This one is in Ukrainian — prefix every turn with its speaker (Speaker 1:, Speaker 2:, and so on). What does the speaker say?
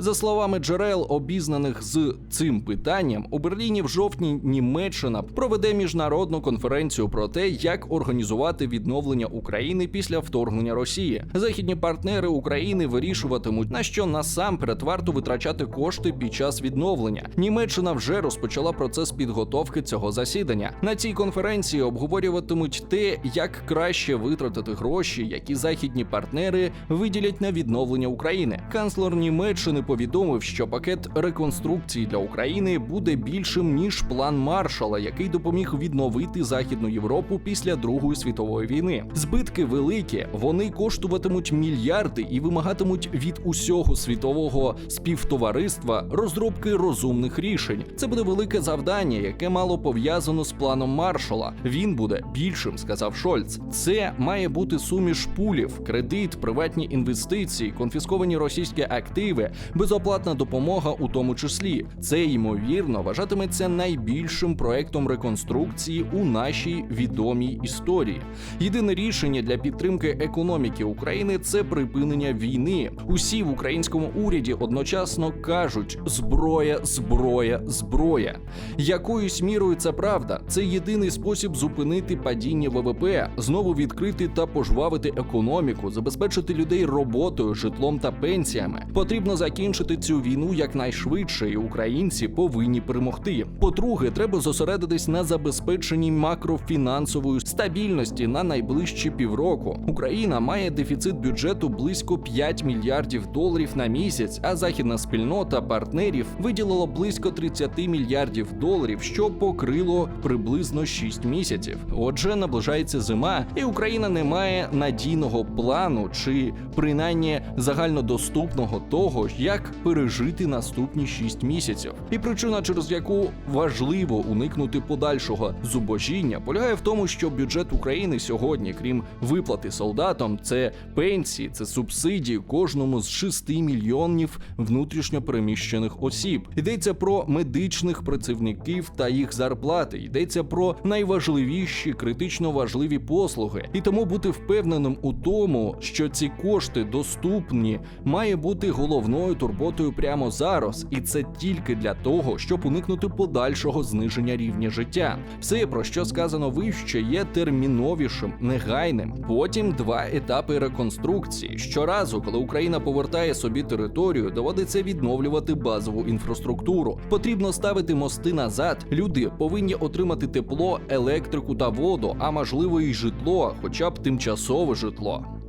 Speaker 1: За словами джерел, обізнаних з цим питанням, у Берліні в жовтні Німеччина проведе міжнародну конференцію про те, як організувати відновлення України після вторгнення Росії. Західні партнери України вирішуватимуть на що насамперед варто витрачати кошти під час відновлення. Німеччина вже розпочала процес підготовки цього засідання. На цій конференції обговорюватимуть те, як краще витратити гроші, які західні партнери виділять на відновлення України. Канцлер Німеччини повідомив, що пакет реконструкції для України буде більшим ніж план Маршала, який допоміг відновити Західну Європу після Другої світової війни. Збитки великі, вони коштуватимуть мільярди і вимагатимуть від усього світового співтовариства розробки розумних рішень. Це буде велике завдання, яке мало пов'язано з планом Маршала. Він буде більшим, сказав Шольц. Це має бути суміш пулів, кредит, приватні інвестиції, конфісковані російські активи, безоплатна допомога у тому числі. Це ймовірно вважатиметься найбільшим проектом реконструкції у нашій відомій історії. Єдине рішення для підтримки економіки України це припинення війни. Усі в українському уряді одночасно кажуть: зброя, зброя, зброя. Якоюсь мірою це правда. Це єдиний спосіб зупинити падіння ВВП, знову відкрити та пожвавити економіку, забезпечити людей роботою, житлом та пенсіями. Потрібно закінчити цю війну якнайшвидше, і українці повинні перемогти. По-друге, треба зосередитись на забезпеченні макрофінансової стабільності на найближчі півроку. Україна має дефіцит бюджету близько 5 мільярдів доларів на місяць, а західна спільнота партнерів виділила близько 30 мільярдів доларів, що покрило приблизно 6 місяців. Отже, наближається зима, і Україна не має надійного плану чи принаймні загальнодоступного того, як пережити наступні 6 місяців. І причина, через яку важливо уникнути подальшого зубожіння, полягає в тому, що бюджет України сьогодні, крім виплати солдатам, це пенсії, це субсидії кожному з 6 мільйонів внутрішньо переміщених осіб. Йдеться про медичних працівників та їх зарплати. Йдеться про найважливіші критично важливі послуги. І тому бути впевненим у тому, що ці кошти доступні, має бути головною турботою прямо зараз, і це тільки для того, щоб уникнути подальшого зниження рівня життя. Все, про що сказано вище, є терміновішим, негайним. Потім два етапи реконструкції. Щоразу, коли Україна повертає собі територію, доводиться відновлювати базову інфраструктуру. Потрібно ставити мости назад. Люди повинні отримати тепло, електрику та воду, а можливо й житло, хоча б тимчасове житло.